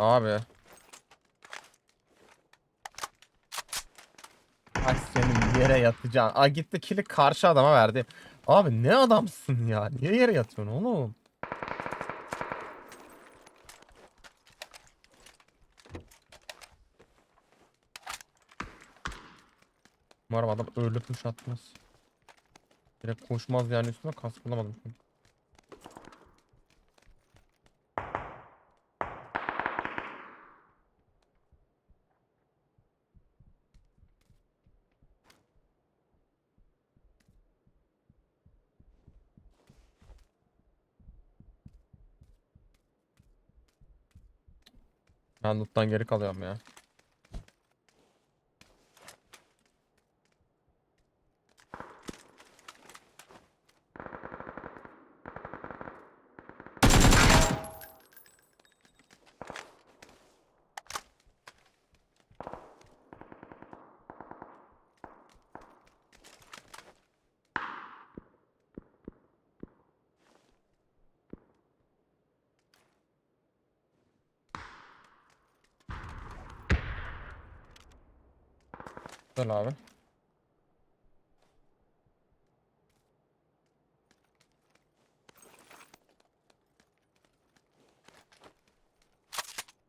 abi. Ay senin yere yatacaksın. Aa gitti kili karşı adama verdi. Abi ne adamsın ya? Niye yere yatıyorsun oğlum? Umarım adam öyle tuş atmaz. Direkt koşmaz yani üstüne kask bulamadım. çünkü. Ben loot'tan geri kalıyorum ya. Güzel abi.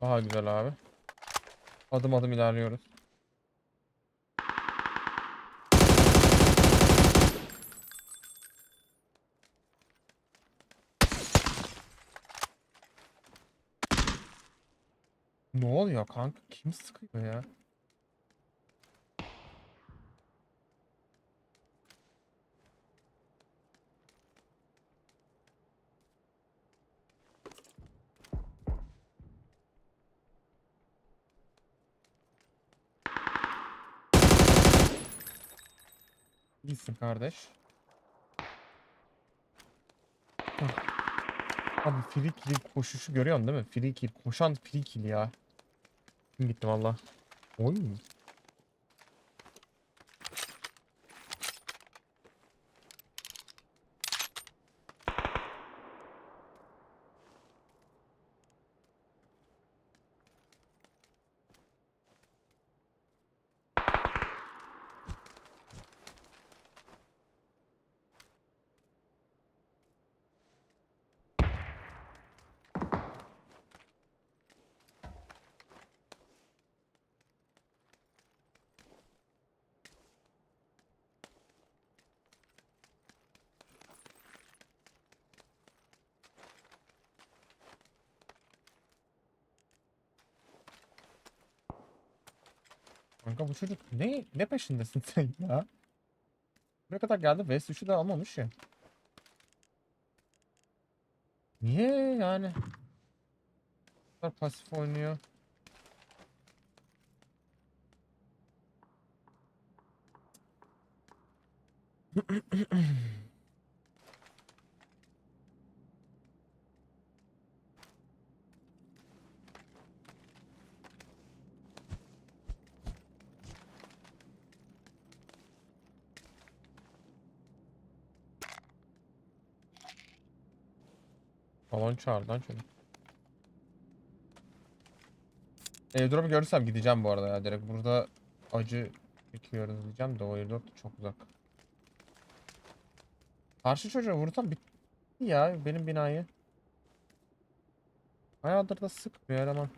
Daha güzel abi. Adım adım ilerliyoruz. Ne oluyor kanka? Kim sıkıyor ya? İyisin kardeş. Abi free kill koşuşu görüyorsun değil mi? Free kill. Koşan free kill ya. Kim gitti valla. Oy. Kanka bu çocuk ne ne peşindesin sen ya? Buraya kadar geldi West 3'ü de almamış ya. Niye yani? Bu pasif oynuyor. çağırdı lan çocuk. Airdrop'u görürsem gideceğim bu arada ya direkt burada acı çekiyoruz diyeceğim de o airdrop da çok uzak. Karşı çocuğa vursam bitti ya benim binayı. Bayağıdır da sıkmıyor eleman.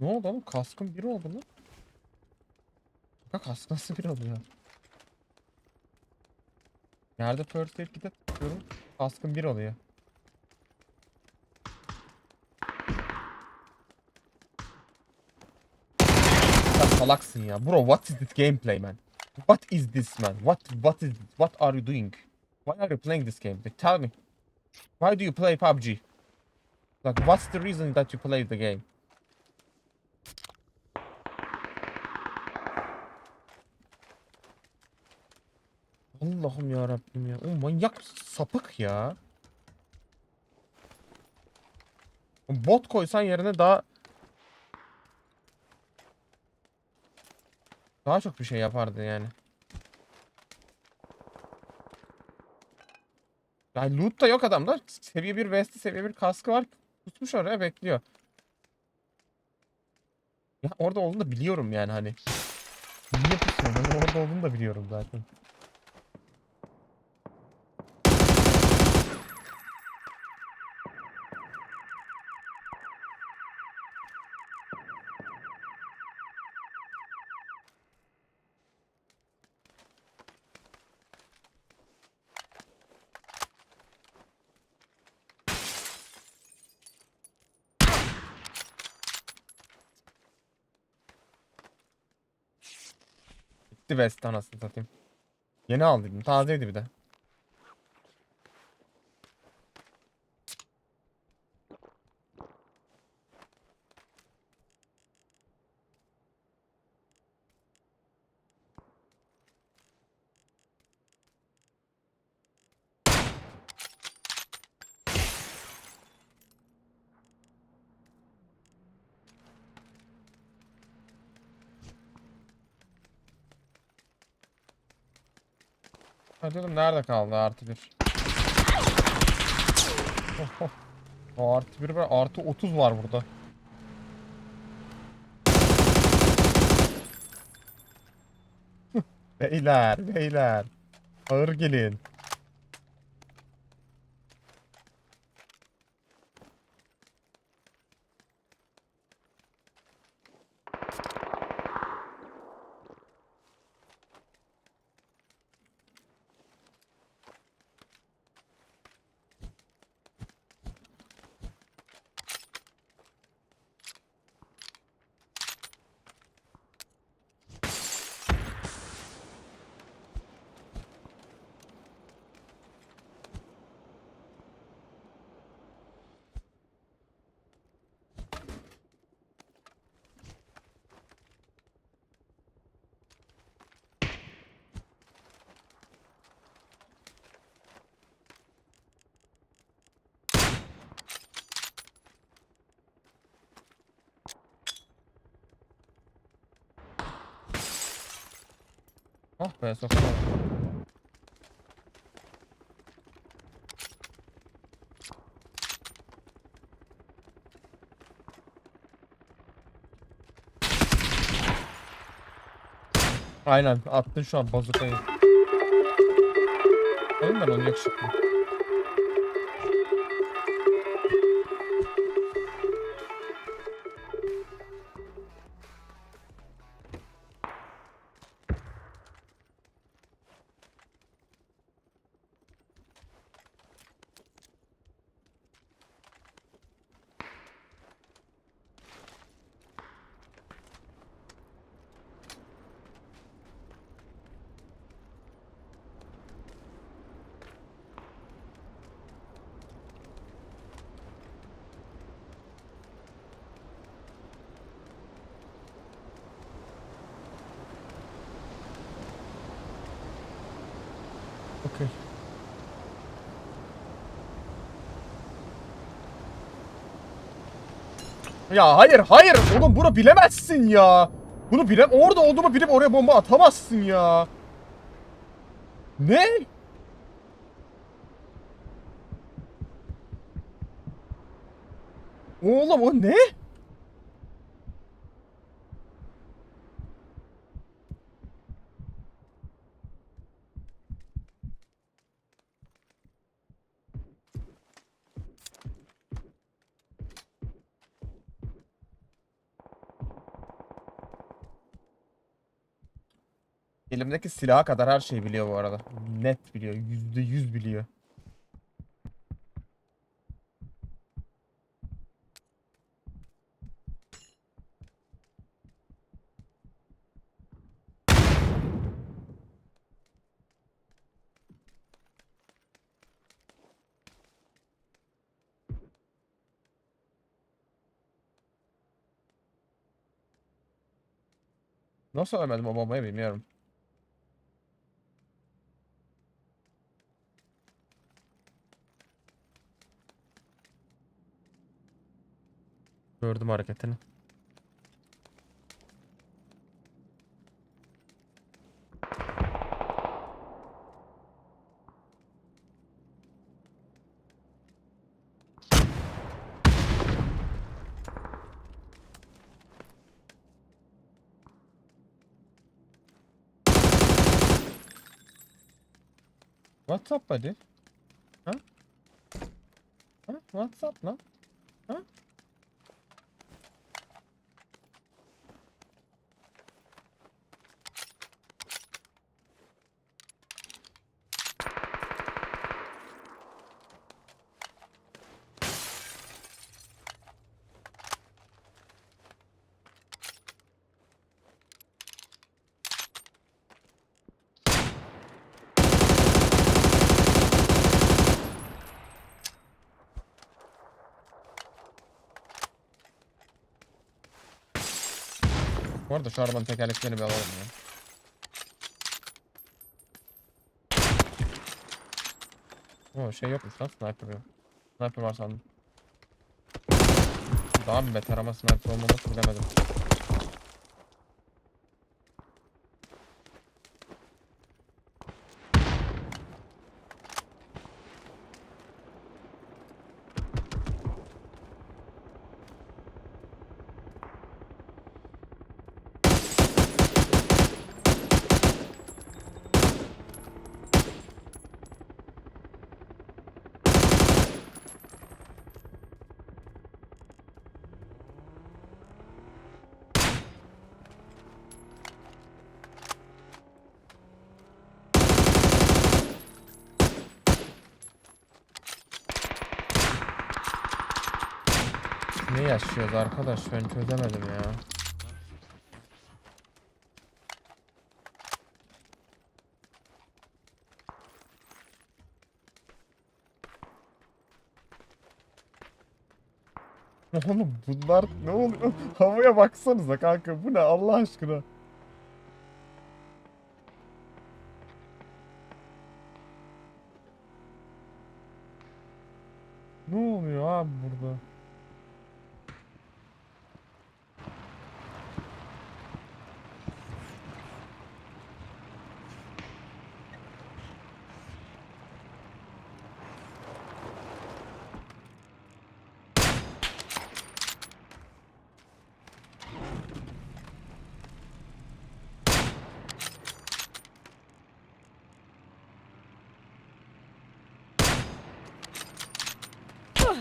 Ne oldu oğlum? Kaskın biri oldu mu? Bak kask nasıl bir oluyor? Yerde first aid kit'e tutuyorum. Kaskın bir oluyor. Salaksın ya. Bro what is this gameplay man? What is this man? What what is this? What are you doing? Why are you playing this game? Tell me. Why do you play PUBG? Like what's the reason that you play the game? Allah'ım ya Rabbim ya. O manyak sapık ya. Bot koysan yerine daha Daha çok bir şey yapardı yani. Yani loot da yok adamda. Seviye 1 vesti, seviye 1 kaskı var. Tutmuş oraya bekliyor. Ya orada olduğunu da biliyorum yani hani. Niye pusuyorum? Ben orada olduğunu da biliyorum zaten. Gitti vest anasını satayım. Yeni aldıydım. Tazeydi bir de. Ha dedim nerede kaldı artı bir? Oh, oh. O artı bir var artı 30 var burada. beyler beyler. Ağır gelin. Oh be sokamadım. Aynen attın şu an bazukayı. Alayım ben onu yakışıklı. Ya hayır hayır oğlum bunu bilemezsin ya. Bunu bile orada olduğumu bilip oraya bomba atamazsın ya. Ne? Oğlum o ne? Elimdeki silaha kadar her şeyi biliyor bu arada. Net biliyor. Yüzde yüz biliyor. Nasıl ölmedim o bombayı bilmiyorum. Gördüm hareketini. What's up buddy? Ha? Ha? What's up lan? Ha? Arada şu arabanın tekerleklerini bir alalım ya. O şey yokmuş lan sniper yok. Sniper var sandım. Daha mı beter ama sniper olmaması bilemedim. Yaşıyoruz arkadaş ben çözemedim ya. Oğlum bunlar ne oluyor? Havaya baksanıza kanka bu ne Allah aşkına. Ne oluyor abi burada?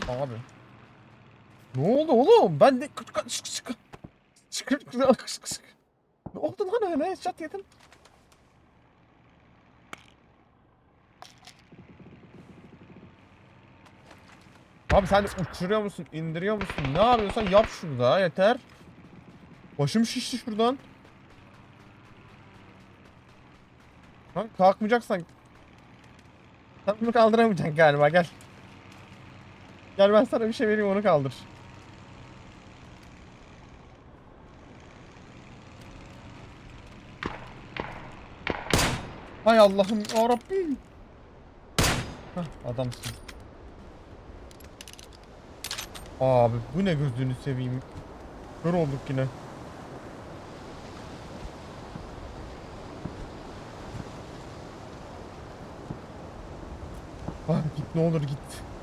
Abi. Ne oldu oğlum? Ben de Ne oldu lan öyle? Headshot yedim. Abi sen uçuruyor musun, indiriyor musun? Ne yapıyorsan yap şurada yeter. Başım şişti şuradan. Lan kalkmayacaksan sen bunu kaldıramayacaksın galiba gel. Gel ben sana bir şey vereyim onu kaldır. Hay Allah'ım yarabbim. Hah adamsın. Abi bu ne gözünü seveyim. Kör olduk yine. Ah git ne olur git.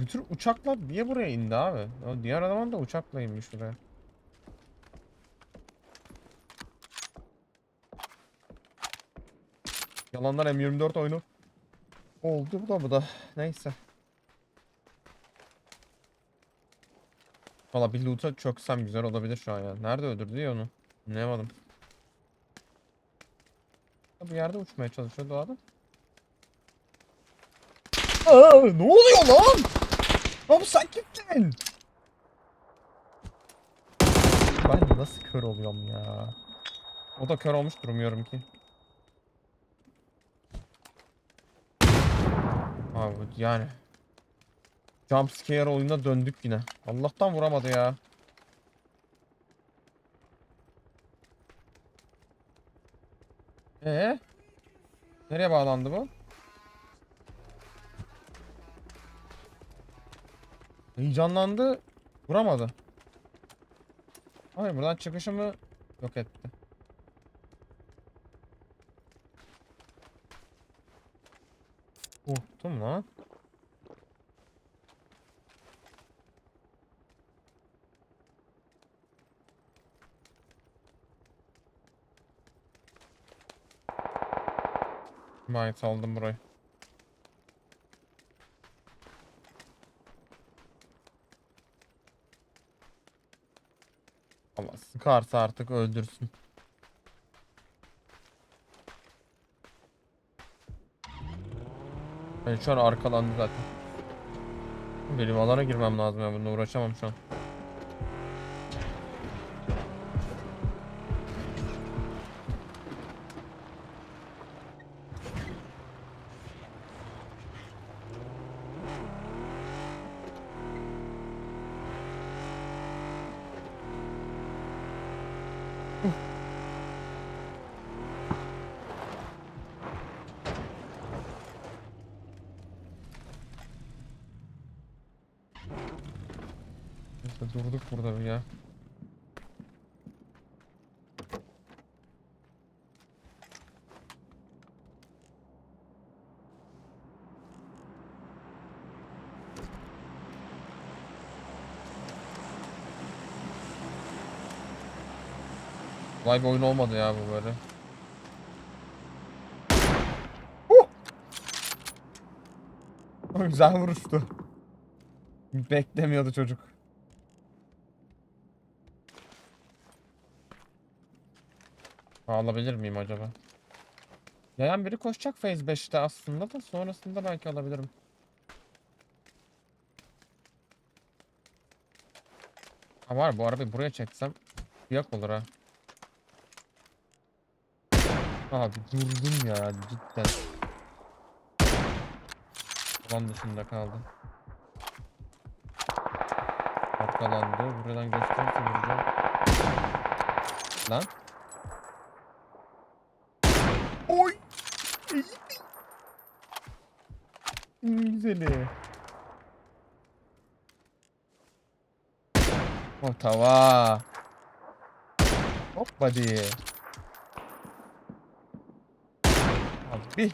Bütün uçaklar niye buraya indi abi? O diğer adam da uçakla inmiş buraya. Yalanlar M24 oyunu. Oldu bu da bu da. Neyse. Valla bir loot'a çöksem güzel olabilir şu an ya. Nerede öldürdü ya onu? Anlayamadım. Bir yerde uçmaya çalışıyor doğada. Aa, ne oluyor lan? Abi sen kimsin? Ben nasıl kör oluyorum ya? O da kör olmuştur umuyorum ki. Abi yani. Jump scare oyununa döndük yine. Allah'tan vuramadı ya. Ee? Nereye bağlandı bu? Heyecanlandı. Vuramadı. Hayır buradan çıkışımı yok etti. Korktum lan. Might aldım burayı. Allah sıkarsa artık öldürsün. Ben şu an arkalandı zaten. Benim alana girmem lazım ya bununla uğraşamam şu an. Neyse durduk burada bir ya. Kolay bir oyun olmadı ya bu böyle. Huh! O Güzel vuruştu. Beklemiyordu çocuk. Alabilir miyim acaba? Yayan biri koşacak Phase 5'te aslında da sonrasında belki alabilirim. Ha var bu arabayı buraya çeksem yak olur ha. Abi durdum ya cidden. Alan dışında kaldı. Arkalandı. Buradan gösterirse vuracağım. Lan. Oy. Güzeli. Oh tava. Hop buddy. Abi.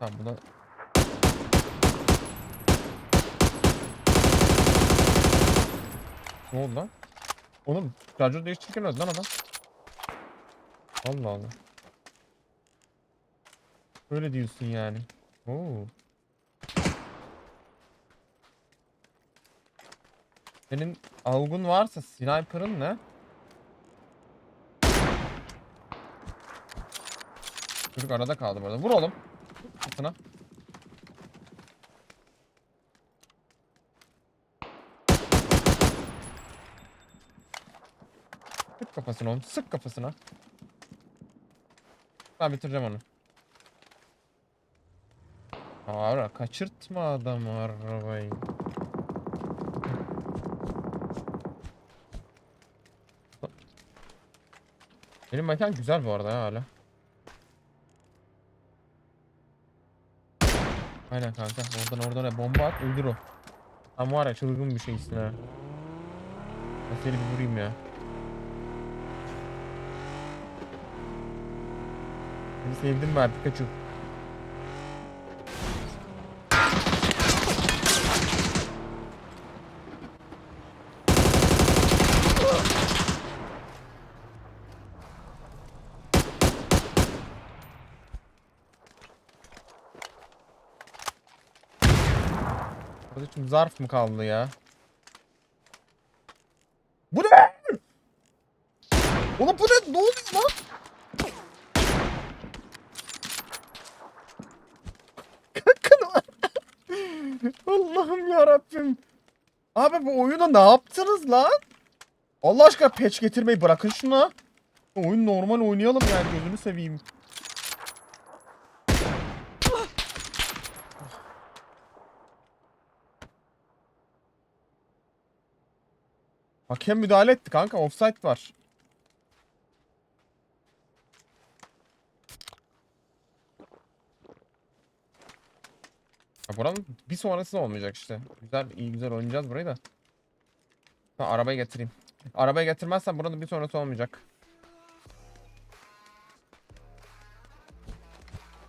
Tamam buna Ne oldu lan? Oğlum şarjör değiştirirken öldü lan adam. Allah Allah. Öyle diyorsun yani. Oo. Senin avgun varsa sniper'ın ne? Çocuk arada kaldı burada. Vur oğlum. Kafasına. Sık kafasına oğlum. Sık kafasına. Ben bitireceğim onu. Ara kaçırtma adamı arabayı. Benim mekan güzel bu arada ya hala. Aynen kanka. Oradan oradan ne bomba at öldür o. Ama var ya çılgın bir şeysin ha. Ben seni bir vurayım ya. Seni sevdim mi artık kaçın. Zarf mı kaldı ya? Bu ne? Oğlum bu ne? Ne oluyor lan? Allah'ım ya Rabbim. Abi bu oyuna ne yaptınız lan? Allah aşkına patch getirmeyi bırakın şuna. Oyun normal oynayalım yani gözünü seveyim. Hakem müdahale etti kanka offside var. Ya buranın bir sonrası da olmayacak işte. Güzel iyi güzel oynayacağız burayı da. Ha, arabayı getireyim. Arabayı getirmezsen buranın bir sonrası olmayacak.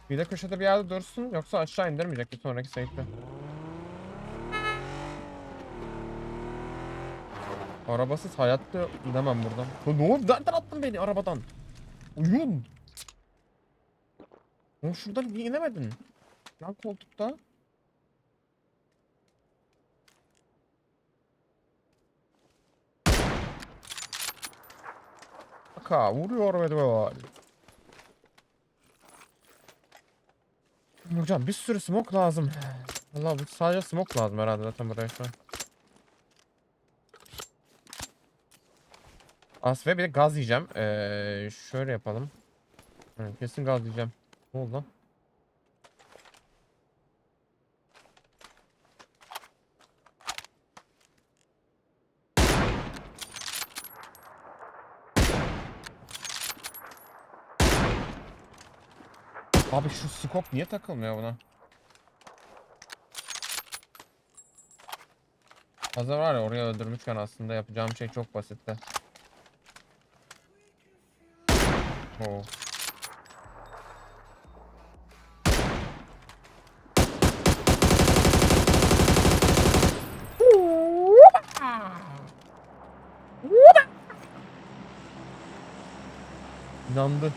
Bir de köşede bir yerde dursun yoksa aşağı indirmeyecek bir sonraki seyirde. Arabasız hayatta gidemem buradan. Ya Ne oldu? Nereden attın beni arabadan? Oyun. Oğlum şuradan niye inemedin? Lan koltukta. Aka vuruyor ve var. Hocam bir sürü smoke lazım. Bu sadece smoke lazım herhalde zaten buraya şu an. As ve bir de gaz yiyeceğim. Ee, şöyle yapalım. Kesin gaz yiyeceğim. Ne oldu? Abi şu scope niye takılmıyor buna? Hazır var ya oraya öldürmüşken aslında yapacağım şey çok basitti. Oo. İnandı.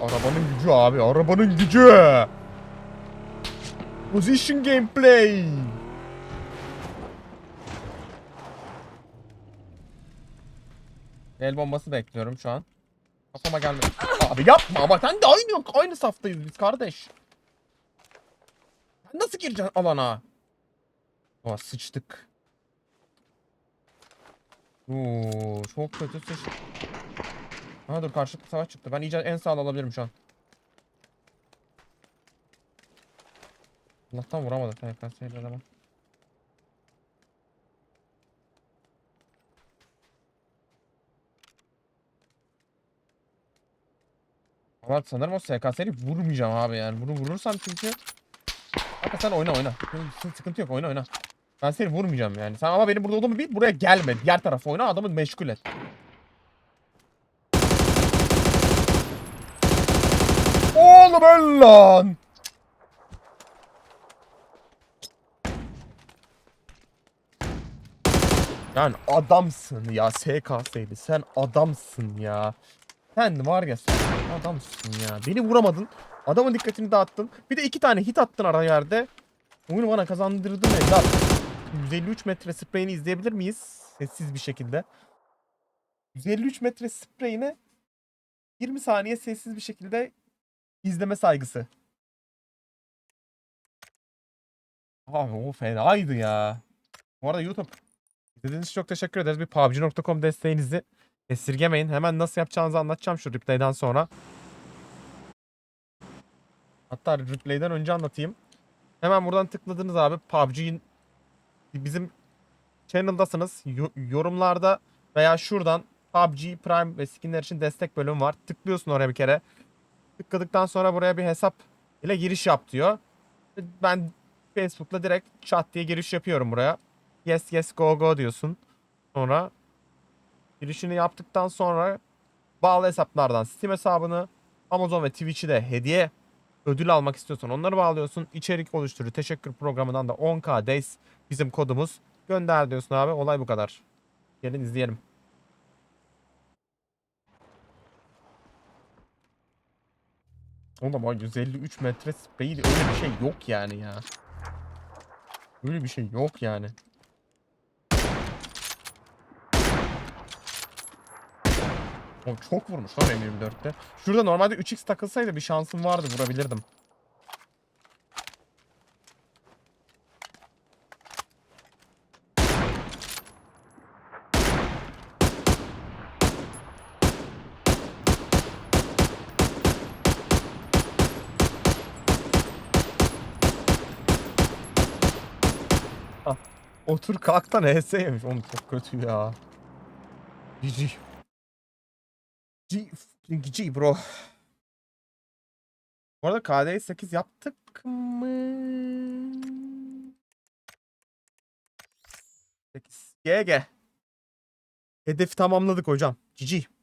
Arabanın gücü abi, arabanın gücü. Position gameplay. El bombası bekliyorum şu an. Kafama gelmedi. Abi yapma ama sen de aynı aynı saftayız biz kardeş. Nasıl gireceksin alana? Aa sıçtık. Oo çok kötü sıçtık. Ha dur karşılıklı savaş çıktı. Ben iyice en sağda alabilirim şu an. Allah'tan vuramadı TKS'yle adama. Ama sanırım o SKS'yi vurmayacağım abi yani. Bunu vurursam çünkü... Kanka sen oyna oyna. Senin sıkıntı yok oyna oyna. Ben seni vurmayacağım yani. Sen ama benim burada olduğumu bil buraya gelme. Diğer tarafa oyna adamı meşgul et. Oğlum lan. Sen adamsın ya SKS'ydi. Sen adamsın ya. Sen var ya sen adamsın ya. Beni vuramadın. Adamın dikkatini dağıttın. Bir de iki tane hit attın ara yerde. Oyunu bana kazandırdın evlat. 153 metre spreyini izleyebilir miyiz? Sessiz bir şekilde. 153 metre spreyini 20 saniye sessiz bir şekilde izleme saygısı. Abi o fenaydı ya. Bu arada YouTube izlediğiniz için çok teşekkür ederiz. Bir PUBG.com desteğinizi esirgemeyin. Hemen nasıl yapacağınızı anlatacağım şu replay'den sonra. Hatta replay'den önce anlatayım. Hemen buradan tıkladınız abi. PUBG'in bizim channel'dasınız. Yo- yorumlarda veya şuradan PUBG Prime ve skinler için destek bölümü var. Tıklıyorsun oraya bir kere. Tıkladıktan sonra buraya bir hesap ile giriş yap diyor. Ben Facebook'la direkt chat diye giriş yapıyorum buraya. Yes yes go go diyorsun. Sonra girişini yaptıktan sonra bağlı hesaplardan Steam hesabını Amazon ve Twitch'i de hediye ödül almak istiyorsan onları bağlıyorsun. İçerik oluşturucu teşekkür programından da 10k days bizim kodumuz. Gönder diyorsun abi. Olay bu kadar. Gelin izleyelim. Oğlum o 153 metre speed öyle bir şey yok yani ya. Öyle bir şey yok yani. O çok vurmuş lan M24'te. Şurada normalde 3x takılsaydı bir şansım vardı vurabilirdim. Ah, Otur kalktan HS yemiş. Oğlum çok kötü ya. GG. G, G bro. Bu arada KD'yi 8 yaptık mı? 8. GG. Hedefi tamamladık hocam. GG.